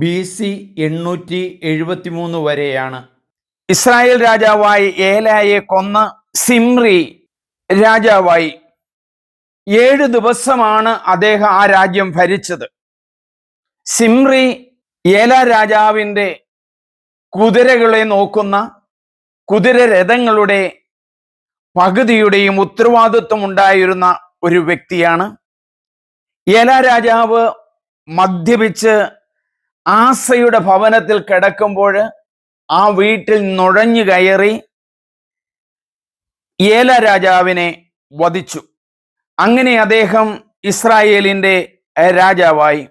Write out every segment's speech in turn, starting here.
B C എണ്ണൂറ്റി എഴുപത്തി മൂന്ന് വരെയാണ്. ഇസ്രായേൽ രാജാവായി ഏലായെ കൊന്ന സിംറി രാജാവായി. ഏഴ് ദിവസമാണ് അദ്ദേഹം ആ രാജ്യം ഭരിച്ചത്. സിംറി ഏല രാജാവിന്റെ കുതിരകളെ നോക്കുന്ന കുതിരരഥങ്ങളുടെ പകുതിയുടെയും ഉത്തരവാദിത്വം ഉണ്ടായിരുന്ന ഒരു വ്യക്തിയാണ്. ഏല രാജാവ് മദ്യപിച്ച് ആസയുടെ ഭവനത്തിൽ കിടക്കുമ്പോൾ ആ വീട്ടിൽ നുഴഞ്ഞു കയറി ഏല രാജാവിനെ വധിച്ചു. അങ്ങനെ അദ്ദേഹം ഇസ്രായേലിന്റെ രാജാവായി.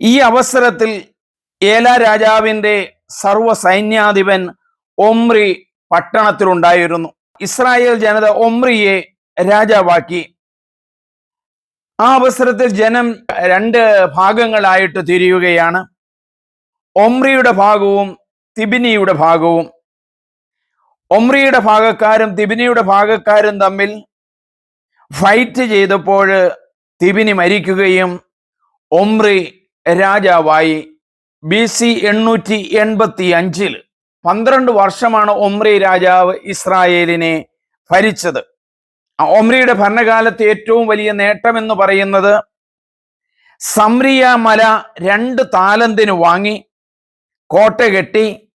ഈ അവസരത്തിൽ ഏല രാജാവിന്റെ സർവ സൈന്യാധിപൻ ഒമ്രി പട്ടണത്തിലുണ്ടായിരുന്നു. ഇസ്രായേൽ ജനത ഒമ്രിയെ രാജാവാക്കി. ആ അവസരത്തിൽ ജനം രണ്ട് ഭാഗങ്ങളായിട്ട് തിരിയുകയാണ്. ഒമ്രിയുടെ ഭാഗവും തിബിനിയുടെ ഭാഗവും. ഒമ്രിയുടെ ഭാഗക്കാരും തിബിനിയുടെ ഭാഗക്കാരും തമ്മിൽ ഫൈറ്റ് ചെയ്തപ്പോൾ തിബിനി മരിക്കുകയും ഒമ്രി രാജാവായി. ബി സി എണ്ണൂറ്റി എൺപത്തി അഞ്ചിൽ പന്ത്രണ്ട് വർഷമാണ് ഒമ്രി രാജാവ് ഇസ്രായേലിനെ ഭരിച്ചത്. ഒമ്രിയുടെ ഭരണകാലത്ത് ഏറ്റവും വലിയ നേട്ടം എന്ന് പറയുന്നത് സംരിയ മല രണ്ട് താലന്തിന് വാങ്ങി കോട്ട കെട്ടി.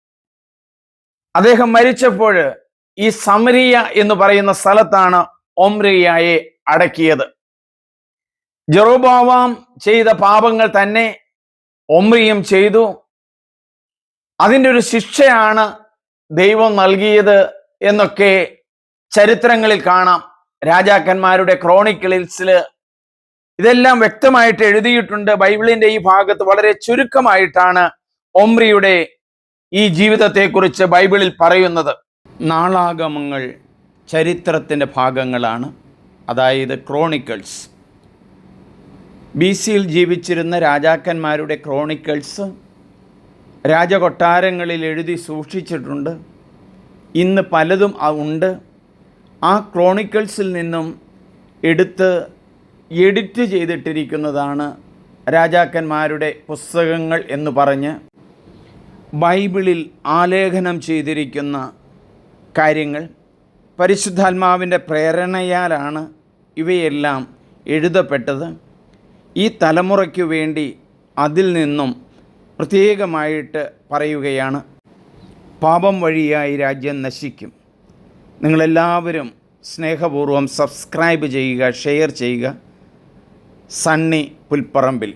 അദ്ദേഹം മരിച്ചപ്പോൾ ഈ സമരിയ എന്ന് പറയുന്ന സ്ഥലത്താണ് ഒമ്രിയായെ അടക്കിയത്. ജെറോബാവാം ചെയ്ത പാപങ്ങൾ തന്നെ ഒമ്രിയും ചെയ്തു. അതിന്റെ ഒരു ശിക്ഷയാണ് ദൈവം നൽകിയത് എന്നൊക്കെ ചരിത്രങ്ങളിൽ കാണാം. രാജാക്കന്മാരുടെ ക്രോണിക്കിൾസിൽ ഇതെല്ലാം വ്യക്തമായിട്ട് എഴുതിയിട്ടുണ്ട്. ബൈബിളിന്റെ ഈ ഭാഗത്ത് വളരെ ചുരുക്കമായിട്ടാണ് ഒമ്രിയുടെ ഈ ജീവിതത്തെക്കുറിച്ച് ബൈബിളിൽ പറയുന്നത്. നാളാഗമങ്ങൾ ചരിത്രത്തിന്റെ ഭാഗങ്ങളാണ്. അതായത് ക്രോണിക്കിൾസ്. ബി സിയിൽ ജീവിച്ചിരുന്ന രാജാക്കന്മാരുടെ ക്രോണിക്കിൾസ് രാജകൊട്ടാരങ്ങളിൽ എഴുതി സൂക്ഷിച്ചിട്ടുണ്ട്. ഇന്ന് പലതും ഉണ്ട്. ആ ക്രോണിക്കിൾസിൽ നിന്നും എടുത്ത് എഡിറ്റ് ചെയ്തിട്ടിരിക്കുന്നതാണ് രാജാക്കന്മാരുടെ പുസ്തകങ്ങൾ എന്ന് പറഞ്ഞ് ബൈബിളിൽ ആലേഖനം ചെയ്തിരിക്കുന്ന കാര്യങ്ങൾ. പരിശുദ്ധാത്മാവിന്റെ പ്രേരണയാലാണ് ഇവയെല്ലാം എഴുതപ്പെട്ടത്. ഈ തലമുറയ്ക്കു വേണ്ടി അതിൽ നിന്നും പ്രത്യേകമായിട്ട് പറയുകയാണ്. പാപം വഴിയായി രാജ്യം നശിക്കും. നിങ്ങളെല്ലാവരും സ്നേഹപൂർവം സബ്സ്ക്രൈബ് ചെയ്യുക ഷെയർ ചെയ്യുക. സണ്ണി പുൽപ്പറമ്പിൽ.